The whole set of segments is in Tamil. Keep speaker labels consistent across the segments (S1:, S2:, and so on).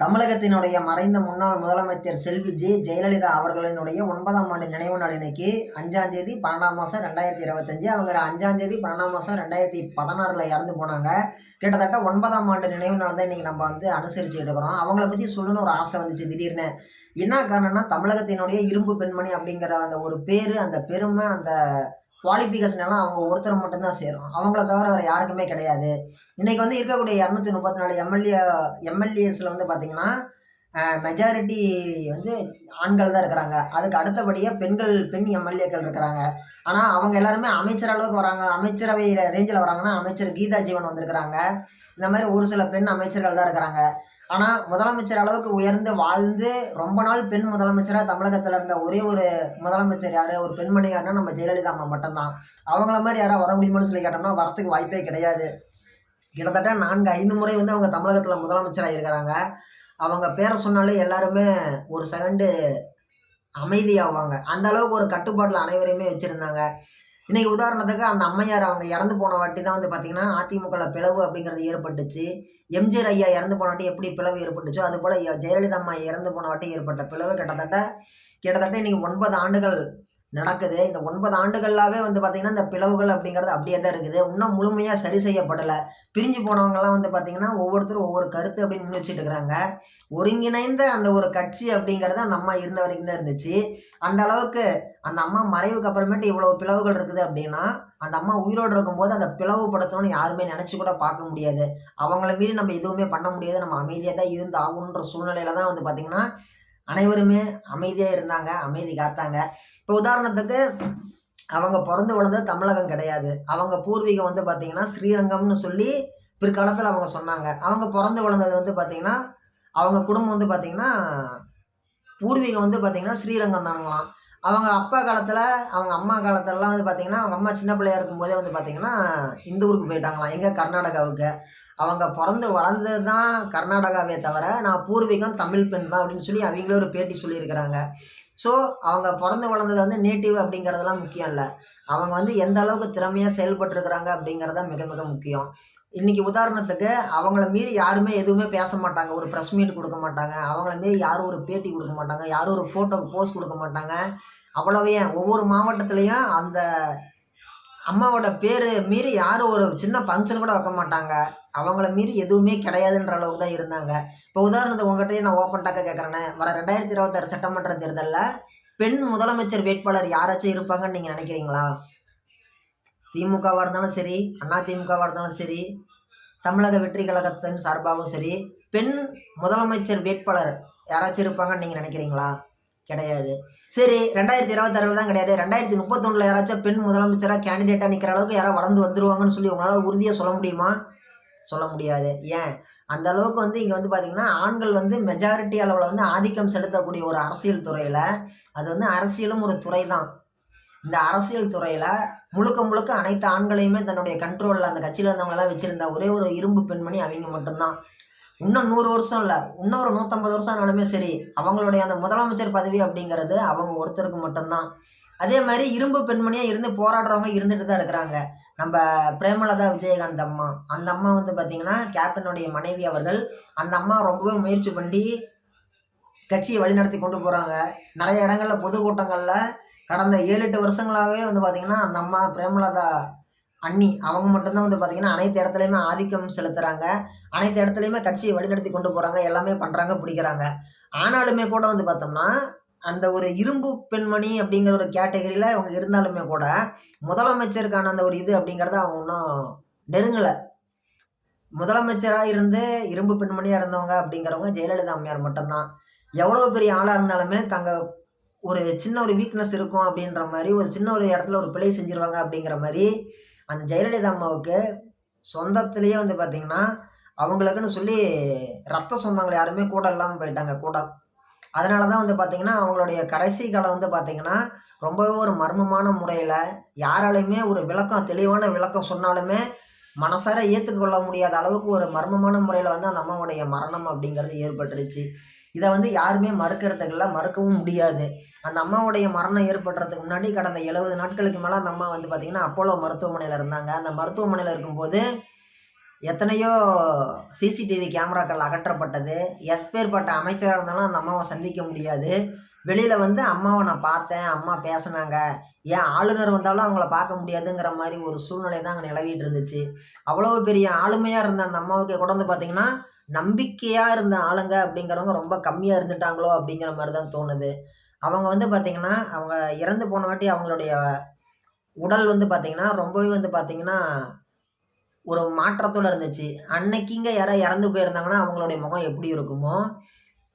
S1: தமிழகத்தினுடைய மறைந்த முன்னாள் முதலமைச்சர் செல்வி ஜே ஜெயலலிதா அவர்களினுடைய ஒன்பதாம் ஆண்டு நினைவு நாள் இன்னைக்கு அஞ்சாம் தேதி பன்னெண்டாம் மாதம் ரெண்டாயிரத்தி இருபத்தஞ்சு. அவங்க அஞ்சாம் தேதி பன்னெண்டாம் மாதம் ரெண்டாயிரத்தி பதினாறில் இறந்து போனாங்க. கிட்டத்தட்ட ஒன்பதாம் ஆண்டு நினைவு நாள் தான் இன்றைக்கி நம்ம வந்து அனுசரிச்சுட்டு இருக்கிறோம். அவங்கள பற்றி சொல்லணும்னு ஒரு ஆசை வந்துச்சு திடீர்னு. என்ன காரணம்னா தமிழகத்தினுடைய இரும்பு பெண்மணி அப்படிங்கிற அந்த ஒரு பேர் அந்த பெருமை அந்த குவாலிஃபிகேஷன் எல்லாம் அவங்க ஒருத்தர் மட்டும்தான் சேரும். அவங்கள தவிர வேறு யாருக்குமே கிடையாது. இன்றைக்கி வந்து இருக்கக்கூடிய இரநூத்தி முப்பத்தி நாலு எம்எல்ஏ எம்எல்ஏஸில் வந்து பார்த்திங்கன்னா மெஜாரிட்டி வந்து ஆண்கள் தான் இருக்கிறாங்க. அதுக்கு அடுத்தபடியாக பெண்கள் பெண் எம்எல்ஏக்கள் இருக்கிறாங்க. ஆனால் அவங்க எல்லாருமே அமைச்சர் அளவுக்கு வராங்க. அமைச்சரவை ரேஞ்சில் வராங்கன்னா அமைச்சர் கீதா ஜீவன் வந்திருக்கிறாங்க. இந்த மாதிரி ஒரு சில பெண் அமைச்சர்கள் தான் இருக்கிறாங்க. ஆனால் முதலமைச்சர் அளவுக்கு உயர்ந்து வாழ்ந்து ரொம்ப நாள் பெண் முதலமைச்சராக தமிழகத்தில் இருந்த ஒரே ஒரு முதலமைச்சர் யார்? ஒரு பெண்மணி யாருன்னா நம்ம ஜெயலலிதா அம்மா மட்டும்தான். அவங்கள மாதிரி யாராவது வர முடியுமான்னு சொல்லி கேட்டோம்னா வரத்துக்கு வாய்ப்பே கிடையாது. கிட்டத்தட்ட நான்கு ஐந்து முறை வந்து அவங்க தமிழகத்தில் முதலமைச்சராக இருக்கிறாங்க அவங்க பேரை சொன்னாலே எல்லாருமே ஒரு செகண்டு அமைதியாவாங்க. அந்த அளவுக்கு ஒரு கட்டுப்பாட்டில் அனைவரையுமே வச்சுருந்தாங்க. இன்னைக்கு உதாரணத்துக்கு அந்த அம்மையார் அவங்க இறந்து போன வாட்டி தான் வந்து பார்த்தீங்கன்னா அதிமுகவில் பிளவு அப்படிங்கிறது ஏற்பட்டுச்சு. எம்ஜிஆர் ஐயா இறந்து போன வாட்டி எப்படி பிளவு ஏற்பட்டுச்சோ அது போல் ஜெயலலிதா அம்மா இறந்து போன வாட்டி ஏற்பட்ட பிளவு. கிட்டத்தட்ட கிட்டத்தட்ட இன்னைக்கு ஒன்பது ஆண்டுகள் நடக்குது. இந்த ஒன்பது ஆண்டுகளாவே வந்து பார்த்திங்கன்னா இந்த பிளவுகள் அப்படிங்கிறது அப்படியே தான் இருக்குது. இன்னும் முழுமையாக சரி செய்யப்படலை. பிரிஞ்சு போனவங்கலாம் வந்து பார்த்திங்கன்னா ஒவ்வொருத்தரும் ஒவ்வொரு கருத்து அப்படின்னு முன் வச்சுட்டு இருக்கிறாங்க. ஒருங்கிணைந்த அந்த ஒரு கட்சி அப்படிங்கிறத நம்ம அம்மா இருந்த வரைக்கும் தான் இருந்துச்சு. அந்த அளவுக்கு அந்த அம்மா மறைவுக்கு அப்புறமேட்டு இவ்வளோ பிளவுகள் இருக்குது அப்படின்னா அந்த அம்மா உயிரோடு இருக்கும்போது அந்த பிளவுபடுத்தணும்னு யாருமே நினச்சி கூட பார்க்க முடியாது. அவங்கள மீறி நம்ம எதுவுமே பண்ண முடியாது. நம்ம அமைதியாக தான் இருந்து ஆகணுன்ற சூழ்நிலையில தான் வந்து பார்த்திங்கன்னா அனைவருமே அமைதியாக இருந்தாங்க அமைதி காத்தாங்க. இப்போ உதாரணத்துக்கு அவங்க பிறந்து வளர்ந்தது தமிழகம் கிடையாது. அவங்க பூர்வீகம் வந்து பார்த்திங்கன்னா ஸ்ரீரங்கம்னு சொல்லி பிற்காலத்தில் அவங்க சொன்னாங்க. அவங்க பிறந்து வளர்ந்தது வந்து பார்த்திங்கன்னா அவங்க குடும்பம் வந்து பார்த்திங்கன்னா பூர்வீகம் வந்து பார்த்திங்கன்னா ஸ்ரீரங்கம் தானுங்களாம். அவங்க அப்பா காலத்தில் அவங்க அம்மா காலத்திலலாம் வந்து பார்த்திங்கன்னா அவங்க அம்மா சின்ன பிள்ளையா இருக்கும்போதே வந்து பார்த்திங்கன்னா இந்த ஊருக்கு போயிட்டாங்களாம். எங்கே கர்நாடகாவுக்கு. அவங்க பிறந்து வளர்ந்தது தான் கர்நாடகாவே தவிர நான் பூர்வீகம் தமிழ் பெண் தான் அப்படின்னு சொல்லி அவங்களே ஒரு பேட்டி சொல்லியிருக்கிறாங்க. ஸோ அவங்க பிறந்து வளர்ந்தது வந்து நேட்டிவ் அப்படிங்கிறதெல்லாம் முக்கியம் இல்லை. அவங்க வந்து எந்த அளவுக்கு திறமையாக செயல்பட்டுருக்கிறாங்க அப்படிங்கிறது தான் மிக மிக முக்கியம். இன்றைக்கி உதாரணத்துக்கு அவங்கள மீறி யாருமே எதுவுமே பேச மாட்டாங்க. ஒரு ப்ரெஸ் மீட் கொடுக்க மாட்டாங்க. அவங்கள மீறி யாரும் ஒரு பேட்டி கொடுக்க மாட்டாங்க. யாரும் ஒரு ஃபோட்டோக்கு போஸ்ட் கொடுக்க மாட்டாங்க. அவ்வளவு ஏன்? ஒவ்வொரு மாவட்டத்துலேயும் அந்த அம்மாவோட பேர் மீறி யாரும் ஒரு சின்ன ஃபங்க்ஷன் கூட வைக்க மாட்டாங்க. அவங்கள மீறி எதுவுமே கிடையாதுன்ற அளவுக்கு தான் இருந்தாங்க. இப்போ உதாரணத்துக்கு உங்கள்கிட்டயே நான் ஓப்பன் டாக்க கேட்குறேனே வர ரெண்டாயிரத்தி இருபத்தாறு சட்டமன்ற தேர்தலில் பெண் முதலமைச்சர் வேட்பாளர் யாராச்சும் இருப்பாங்கன்னு நீங்கள் நினைக்கிறீங்களா? திமுகவாக இருந்தாலும் சரி அண்ணா திமுகவாக இருந்தாலும் சரி தமிழக வெற்றி கழகத்தின் சார்பாகவும் சரி பெண் முதலமைச்சர் வேட்பாளர் யாராச்சும் இருப்பாங்கன்னு நீங்கள் நினைக்கிறீங்களா? கிடையாது. சரி ரெண்டாயிரத்தி இருபத்தாறில் தான் கிடையாது. ரெண்டாயிரத்தி முப்பத்தொன்னுல யாராச்சும் பெண் முதலமைச்சராக கேண்டிடேட்டாக நிற்கிற அளவுக்கு யாராவது வளர்ந்து வந்துருவாங்கன்னு சொல்லி உங்களால் உறுதியாக சொல்ல முடியுமா? சொல்ல முடியாது. ஏன்? அந்த அளவுக்கு வந்து இங்கே வந்து பார்த்திங்கன்னா ஆண்கள் வந்து மெஜாரிட்டி அளவில் வந்து ஆதிக்கம் செலுத்தக்கூடிய ஒரு அரசியல் துறையில் அது வந்து அரசியலும் ஒரு துறை தான் இந்த அரசியல் துறையில் முழுக்க முழுக்க அனைத்து ஆண்களையுமே தன்னுடைய கண்ட்ரோலில் அந்த கட்சியில் இருந்தவங்களெல்லாம் வச்சுருந்தா ஒரே ஒரு இரும்பு பெண்மணி அவங்க மட்டும்தான். இன்னும் நூறு வருஷம் இல்லை இன்னும் ஒரு நூற்றம்பது வருஷம் ஆனாலுமே சரி அவங்களுடைய அந்த முதலமைச்சர் பதவி அப்படிங்கிறது அவங்க ஒருத்தருக்கு மட்டும்தான். அதே மாதிரி இரும்பு பெண்மணியாக இருந்து போராடுறவங்க இருந்துட்டு தான் இருக்கிறாங்க. நம்ம பிரேமலதா விஜயகாந்த் அம்மா. அந்த அம்மா வந்து பார்த்திங்கன்னா கேப்டனுடைய மனைவி அவர்கள். அந்த அம்மா ரொம்பவே முயற்சி பண்ணி கட்சியை வழிநடத்தி கொண்டு போகிறாங்க நிறைய இடங்களில் பொதுக்கூட்டங்களில் கடந்த ஏழு எட்டு வருஷங்களாகவே வந்து பார்த்திங்கன்னா அந்த அம்மா பிரேமலதா அண்ணி. அவங்க மட்டும்தான் வந்து பார்த்திங்கன்னா அனைத்து இடத்துலையுமே ஆதிக்கம் செலுத்துகிறாங்க அனைத்து இடத்துலையுமே கட்சியை வழிநடத்தி கொண்டு போகிறாங்க எல்லாமே பண்ணுறாங்க பிடிக்கிறாங்க. ஆனாலுமே கூட வந்து பார்த்தோம்னா அந்த ஒரு இரும்பு பெண்மணி அப்படிங்கிற ஒரு கேட்டகரியில் அவங்க இருந்தாலுமே கூட முதலமைச்சருக்கான அந்த ஒரு இது அப்படிங்கிறத அவங்க இன்னும் நெருங்கலை. முதலமைச்சராக இருந்து இரும்பு பெண்மணியாக இருந்தவங்க அப்படிங்கிறவங்க ஜெயலலிதா அம்மையார் மட்டும்தான். எவ்வளோ பெரிய ஆளாக இருந்தாலுமே தங்க ஒரு சின்ன ஒரு வீக்னஸ் இருக்கும் அப்படின்ற மாதிரி ஒரு சின்ன ஒரு இடத்துல ஒரு பிழை செஞ்சுருவாங்க அப்படிங்கிற மாதிரி அந்த ஜெயலலிதா அம்மாவுக்கு சொந்தத்திலேயே வந்து பார்த்திங்கன்னா அவங்களுக்குன்னு சொல்லி ரத்த சொந்தங்கள் யாருமே கூட இல்லாமல் போயிட்டாங்க கூட. அதனால தான் வந்து பார்த்திங்கன்னா அவங்களுடைய கடைசி காலம் வந்து பார்த்திங்கன்னா ரொம்பவே ஒரு மர்மமான முறையில் யாராலையுமே ஒரு விளக்கம் தெளிவான விளக்கம் சொன்னாலுமே மனசார ஏற்றுக்கொள்ள முடியாத அளவுக்கு ஒரு மர்மமான முறையில் வந்து அந்த அம்மாவுடைய மரணம் அப்படிங்கிறது ஏற்பட்டுருச்சு. இதை வந்து யாருமே மறுக்கிறதுக்கு இல்லை மறுக்கவும் முடியாது. அந்த அம்மாவுடைய மரணம் ஏற்படுறதுக்கு முன்னாடி கடந்த எழுபது நாட்களுக்கு மேலே அந்த அம்மா வந்து பார்த்திங்கன்னா அப்போலோ மருத்துவமனையில் இருந்தாங்க. அந்த மருத்துவமனையில் இருக்கும்போது எத்தனையோ சிசிடிவி கேமராக்கள் அகற்றப்பட்டது. எப்பேற்பட்ட அமைச்சராக இருந்தாலும் அந்த அம்மாவை சந்திக்க முடியாது. வெளியில் வந்து அம்மாவை நான் பார்த்தேன். அம்மா பேசுனாங்க. ஏன் ஆளுநர் வந்தாலும் அவங்கள பார்க்க முடியாதுங்கிற மாதிரி ஒரு சூழ்நிலை தான் அங்கே நிலவிட்டு இருந்துச்சு. அவ்வளோ பெரிய ஆளுமையாக இருந்த அந்த அம்மாவுக்கு கூட வந்து பார்த்திங்கன்னா நம்பிக்கையாக இருந்த ஆளுங்க அப்படிங்கிறவங்க ரொம்ப கம்மியாக இருந்துட்டாங்களோ அப்படிங்கிற மாதிரி தான் தோணுது. அவங்க வந்து பார்த்திங்கன்னா அவங்க இறந்து போன வாட்டி அவங்களுடைய உடல் வந்து பார்த்திங்கன்னா ரொம்பவே வந்து பார்த்திங்கன்னா ஒரு மாற்றத்தோடு இருந்துச்சு. அன்னைக்கிங்க யாராவது இறந்து போயிருந்தாங்கன்னா அவங்களுடைய முகம் எப்படி இருக்குமோ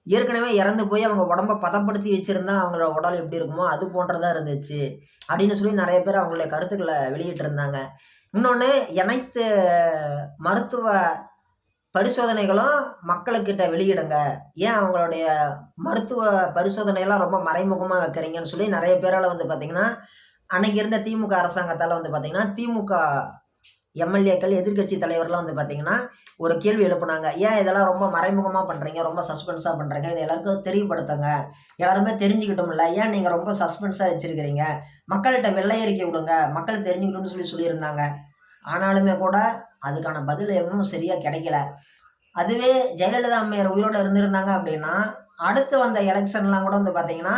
S1: ஏற்கனவே இறந்து போய் அவங்க உடம்ப பதப்படுத்தி வச்சுருந்தா அவங்களோட உடல் எப்படி இருக்குமோ அது போன்றதாக இருந்துச்சு. அப்படின்னு சொல்லி நிறைய பேர் அவங்களுடைய கருத்துக்களை வெளியிட்டிருந்தாங்க. இன்னொன்று அனைத்து மருத்துவ பரிசோதனைகளும் மக்களுக்கிட்ட வெளியிடுங்க. ஏன் அவங்களுடைய மருத்துவ பரிசோதனையெல்லாம் ரொம்ப மறைமுகமாக வைக்கிறீங்கன்னு சொல்லி நிறைய பேரால் வந்து பார்த்திங்கன்னா அன்னைக்கு இருந்த திமுக அரசாங்கத்தால் வந்து பார்த்திங்கன்னா திமுக எம்எல்ஏக்கள் எதிர்க்கட்சி தலைவர்லாம் வந்து பார்த்தீங்கன்னா ஒரு கேள்வி எழுப்புனாங்க. ஏன் இதெல்லாம் ரொம்ப மறைமுகமாக பண்ணுறீங்க ரொம்ப சஸ்பென்ஸாக பண்ணுறீங்க இது எல்லாருக்கும் தெரியப்படுத்துங்க. எல்லாருமே தெரிஞ்சுக்கிட்டோம்ல. ஏன் நீங்கள் ரொம்ப சஸ்பென்ஸாக வச்சுருக்கிறீங்க? மக்கள்கிட்ட வெள்ளை அறிக்கை விடுங்க. மக்கள் தெரிஞ்சுக்கிட்டோம்னு சொல்லி சொல்லியிருந்தாங்க. ஆனாலுமே கூட அதுக்கான பதில் இன்னும் சரியாக கிடைக்கல. அதுவே ஜெயலலிதா அம்மையார் உயிரோடு இருந்திருந்தாங்க அப்படின்னா அடுத்து வந்த எலெக்ஷன்லாம் கூட வந்து பார்த்தீங்கன்னா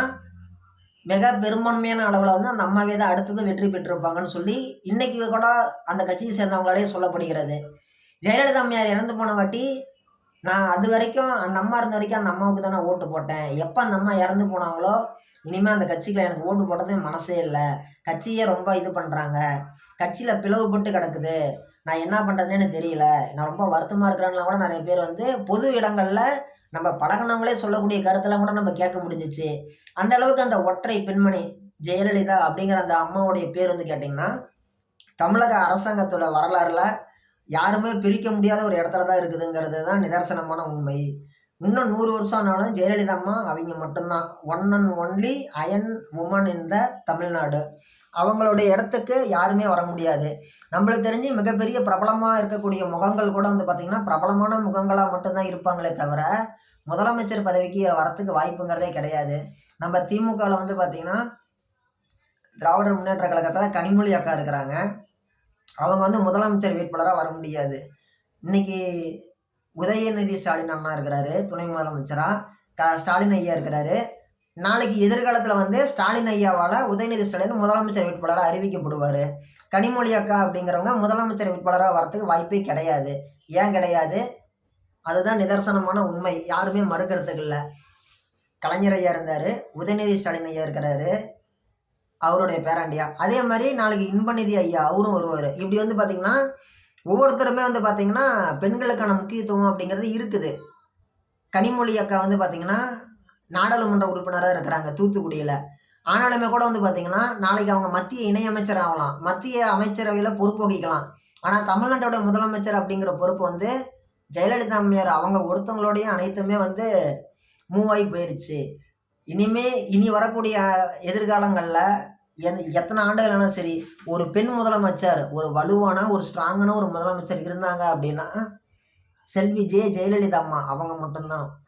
S1: மிக பெரும்பான்மையான அளவில் வந்து அந்த அம்மாவே தான் அடுத்ததும் வெற்றி பெற்றிருப்பாங்கன்னு சொல்லி இன்னைக்கு கூட அந்த கட்சியை சேர்ந்தவங்களாலே சொல்லப்படுகிறது. ஜெயலலிதா அம்மையார் இறந்து போன வாட்டி நான் அது வரைக்கும் அந்த அம்மா இருந்த வரைக்கும் அந்த அம்மாவுக்கு தான் நான் ஓட்டு போட்டேன். எப்போ அந்த அம்மா இறந்து போனாங்களோ இனிமேல் அந்த கட்சிகளை எனக்கு ஓட்டு போட்டது மனசே இல்லை. கட்சியே ரொம்ப இது பண்ணுறாங்க கட்சியில் பிளவுபட்டு கிடக்குது. நான் என்ன பண்ணுறதுன்னு எனக்கு தெரியல. நான் ரொம்ப வருத்தமாக இருக்கிறேன்னா கூட நிறைய பேர் வந்து பொது இடங்களில் நம்ம பழகினவங்களே சொல்லக்கூடிய கருத்தெல்லாம் கூட நம்ம கேட்க முடிஞ்சிச்சு. அந்த அளவுக்கு அந்த ஒற்றை பெண்மணி ஜெயலலிதா அப்படிங்கிற அந்த அம்மாவுடைய பேர் வந்து கேட்டிங்கன்னா தமிழக அரசாங்கத்தோட வரலாறுல யாருமே பிரிக்க முடியாத ஒரு இடத்துல தான் இருக்குதுங்கிறது தான் நிதர்சனமான உண்மை. இன்னும் நூறு வருஷம் ஆனாலும் ஜெயலலிதா அம்மா அவங்க மட்டும்தான். One and only iron woman in the Tamil Nadu. அவங்களுடைய இடத்துக்கு யாருமே வர முடியாது. நம்மளுக்கு தெரிஞ்சு மிகப்பெரிய பிரபலமாக இருக்கக்கூடிய முகங்கள் கூட வந்து பார்த்திங்கன்னா பிரபலமான முகங்களாக மட்டும்தான் இருப்பாங்களே தவிர முதலமைச்சர் பதவிக்கு வரத்துக்கு வாய்ப்புங்கிறதே கிடையாது. நம்ம திமுகவில் வந்து பார்த்திங்கன்னா திராவிடர் முன்னேற்ற கழகத்தில் கனிமொழி அக்கா இருக்கிறாங்க. அவங்க வந்து முதலமைச்சர் வேட்பாளராக வர முடியாது. இன்னைக்கு உதயநிதி ஸ்டாலின் அண்ணா இருக்கிறாரு துணை முதலமைச்சராக க ஸ்டாலின் ஐயா இருக்கிறாரு. நாளைக்கு எதிர்காலத்தில் வந்து ஸ்டாலின் ஐயாவால் உதயநிதி ஸ்டாலின் முதலமைச்சர் வேட்பாளராக அறிவிக்கப்படுவார். கனிமொழி அக்கா அப்படிங்கிறவங்க முதலமைச்சர் வேட்பாளராக வரத்துக்கு வாய்ப்பே கிடையாது. ஏன் கிடையாது? அதுதான் நிதர்சனமான உண்மை. யாருமே மறுக்கிறதுக்கு இல்லை. கலைஞர் ஐயா இருந்தார் உதயநிதி ஸ்டாலின் ஐயா இருக்கிறாரு. அவருடைய பேராண்டியா? அதே மாதிரி நாளைக்கு இன்பநிதி ஐயா அவரும் வருவார். இப்படி வந்து பார்த்திங்கன்னா ஒவ்வொருத்தருமே வந்து பார்த்திங்கன்னா பெண்களுக்கான முக்கியத்துவம் அப்படிங்கிறது இருக்குது. கனிமொழி அக்கா வந்து பார்த்திங்கன்னா நாடாளுமன்ற உறுப்பினராக இருக்கிறாங்க தூத்துக்குடியில். ஆனாலுமே கூட வந்து பார்த்திங்கன்னா நாளைக்கு அவங்க மத்திய இணையமைச்சர் ஆகலாம். மத்திய அமைச்சரவையில் பொறுப்பு வகிக்கலாம் ஆனால் தமிழ்நாட்டோட முதலமைச்சர் அப்படிங்கிற பொறுப்பு வந்து ஜெயலலிதா அம்மையார் அவங்க ஒருத்தவங்களோடைய அனைத்துமே வந்து மூவ் ஆகி போயிடுச்சு இனிமே இனி வரக்கூடிய எதிர்காலங்களில் எத்தனை ஆண்டுகள் சரி ஒரு பெண் முதலமைச்சர் ஒரு வலுவான ஒரு ஸ்ட்ராங்கான ஒரு முதலமைச்சர் இருந்தாங்க அப்படின்னா செல்வி ஜெய ஜெயலலிதா அம்மா அவங்க மட்டும்தான்.